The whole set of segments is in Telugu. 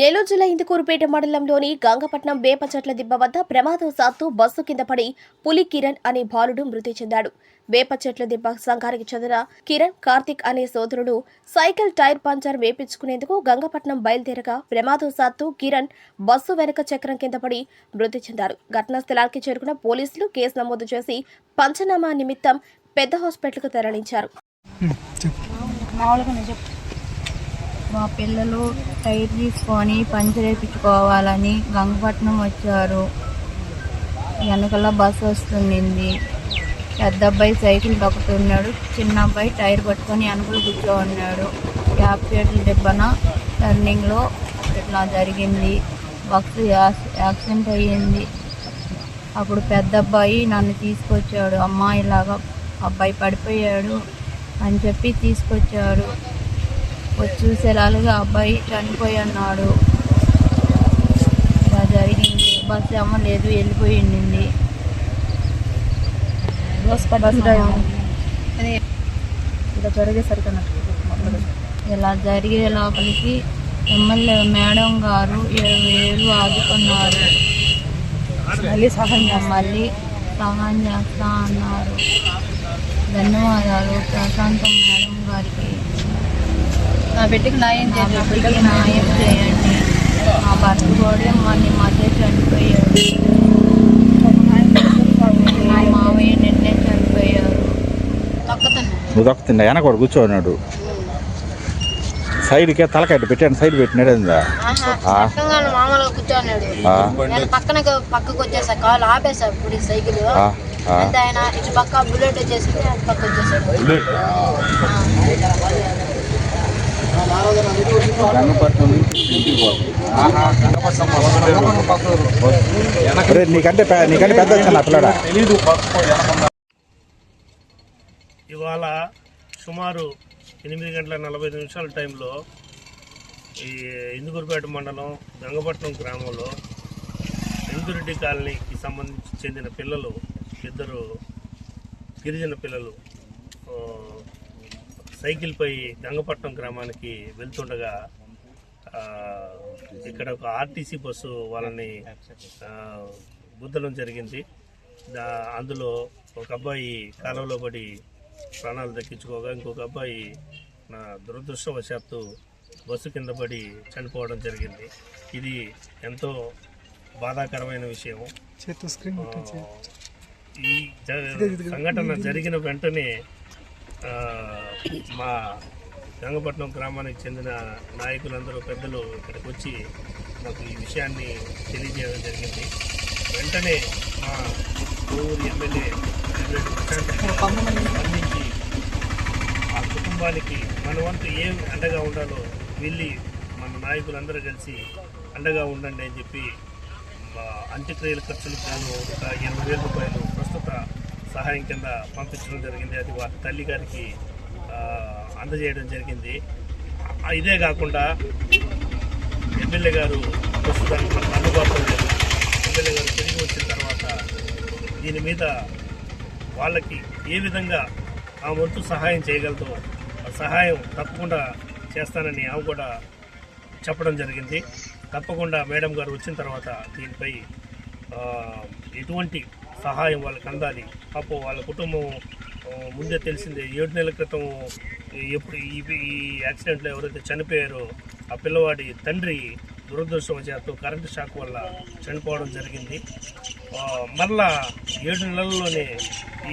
నెల్లూరు జిల్లా ఇందుకూరుపేట మండలంలోని గంగపట్నం వేప చెట్ల దిబ్బ వద్ద ప్రమాదవశాత్తు బస్సు కింద పడి పులి కిరణ్ అనే బాలుడు మృతి చెందాడు. వేప చెట్ల దిబ్బ సంఘానికి చెందిన కిరణ్ కార్తిక్ అనే సోదరుడు సైకిల్ టైర్ పంచర్ వేపించుకునేందుకు గంగపట్నం బయలుదేరగా ప్రమాదవశాత్తు కిరణ్ బస్సు వెనక చక్రం కింద పడి మృతి చెందారు ఘటనా స్థలానికి చేరుకున్న పోలీసులు కేసు నమోదు చేసి పంచనామా నిమిత్తం పెద్ద హాస్పిటల్కు తరలించారు. మా పిల్లలు టైర్ తీసుకొని పంచర్ వేయించుకోవాలని గంగపట్నం వచ్చారు. వెనకల బస్సు వస్తుండింది. పెద్ద అబ్బాయి సైకిల్ తొక్కుతున్నాడు. చిన్న అబ్బాయి టైర్ పట్టుకొని వెనకలు కూర్చో ఉన్నాడు యాప్ చేతుల దెబ్బన టర్నింగ్లో ఇట్లా జరిగింది. బస్సు యాక్సి- యాక్సిడెంట్ అయ్యింది. అప్పుడు పెద్ద అబ్బాయి నన్ను తీసుకొచ్చాడు. అమ్మ ఇలాగా అబ్బాయి పడిపోయాడు అని చెప్పి తీసుకొచ్చాడు వచ్చి చూసేలాగా అబ్బాయి చనిపోయి అన్నాడు ఇలా జరిగింది బస్సు ఏమో లేదు వెళ్ళిపోయి ఉండింది. ఇలా జరిగేసరికి అన్నట్టు ఇలా జరిగే లోపలికి ఎమ్మెల్యే మేడం గారు ఇరవై వేలు ఆదుకున్నారు. మళ్ళీ సహాయం మళ్ళీ సహాయం చేస్తా అన్నారు. ధన్యవాదాలు. ప్రశాంతం బిడ్డకి న్యాయం చేయండి. బిడ్డకి న్యాయం చేయండి. మా భర్త కూడా మన మధ్య చనిపోయాడు. మా మావయ్య నిన్నే చనిపోయారు నువ్వు దొక్కుతుందా వెనక వాడు కూర్చోన్నాడు. సైడ్కే తలకట్టు పెట్టాను. సైడ్ పెట్టినాడు ఏందా? మామూలుగా కూర్చోన్నాడు. పక్కన పక్కకు వచ్చేసా. కాలు ఆపేసా ఇప్పుడు సైకిల్. అంతే ఆయన ఇటు పక్క బుల్లెట్ వచ్చేసి అటు పక్క వచ్చేసాడు. నీకంటే నీకంటే పెద్ద పిల్లడా? ఇవాళ సుమారు ఎనిమిది గంటల నలభై నిమిషాల టైంలో ఈ ఇందుకూరుపేట మండలం గంగపట్నం గ్రామంలో ఇందురెడ్డి కాలనీకి సంబంధించి చెందిన పిల్లలు ఇద్దరు గిరిజన పిల్లలు సైకిల్పై గంగపట్నం గ్రామానికి వెళ్తుండగా ఇక్కడ ఒక ఆర్టీసీ బస్సు వాళ్ళని గుద్దడం జరిగింది. దా అందులో ఒక అబ్బాయి కాలువలో పడి ప్రాణాలు దక్కించుకోగా ఇంకొక అబ్బాయి నా దురదృష్టవశాత్తు బస్సు కింద పడి చనిపోవడం జరిగింది. ఇది ఎంతో బాధాకరమైన విషయం ఈ సంఘటన జరిగిన వెంటనే మా రంగపట్నం గ్రామానికి చెందిన నాయకులందరూ పెద్దలు ఇక్కడికి వచ్చి మాకు ఈ విషయాన్ని తెలియజేయడం జరిగింది. వెంటనే మా ఊరు ఎమ్మెల్యే స్పందించి ఆ కుటుంబానికి మన వంతు ఏం అండగా ఉండాలో వెళ్ళి మన నాయకులందరూ కలిసి అండగా ఉండండి అని చెప్పి మా అంత్యక్రియల ఖర్చులకు గాను ఒక ఇరవై వేల రూపాయలు ప్రస్తుత సహాయం కింద పంపించడం జరిగింది. అది వారి తల్లి గారికి అందజేయడం జరిగింది. ఇదే కాకుండా ఎమ్మెల్యే గారు ప్రస్తుతానికి మనకు అందుబాటులో లేదు ఎమ్మెల్యే గారు తిరిగి వచ్చిన తర్వాత దీని మీద వాళ్ళకి ఏ విధంగా ఆ వంతు సహాయం చేయగలదో ఆ సహాయం తప్పకుండా చేస్తానని ఆమె కూడా చెప్పడం జరిగింది. తప్పకుండా మేడం గారు వచ్చిన తర్వాత దీనిపై ఎటువంటి సహాయం వాళ్ళకి అందాలి. పాపం వాళ్ళ కుటుంబం ముందే తెలిసిందే ఏడు నెలల క్రితం ఎప్పుడు ఈ ఈ యాక్సిడెంట్లో ఎవరైతే చనిపోయారో ఆ పిల్లవాడి తండ్రి దురదృష్టవశాత్తు కరెంటు షాక్ వల్ల చనిపోవడం జరిగింది. మరలా ఏడు నెలల్లోనే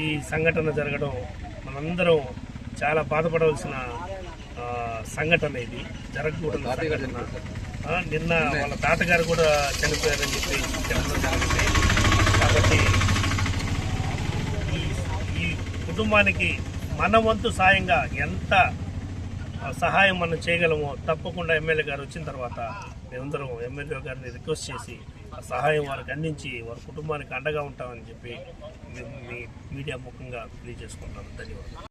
ఈ సంఘటన జరగడం మనందరం చాలా బాధపడవలసిన సంఘటన ఇది. జరగకూడదు సంఘటన. నిన్న వాళ్ళ తాతగారు కూడా చనిపోయారని చెప్పి చెప్పడం జరిగింది. కాబట్టి కుటుంబానికి మన వంతు సాయంగా ఎంత సహాయం మనం చేయగలమో తప్పకుండా ఎమ్మెల్యే గారు వచ్చిన తర్వాత మేమందరం ఎమ్మెల్యే గారిని రిక్వెస్ట్ చేసి ఆ సహాయం వారికి అందించి వారి కుటుంబానికి అండగా ఉంటామని చెప్పి మీ- మీ మీడియా ముఖంగా తెలియజేసుకుంటాను ధన్యవాదాలు.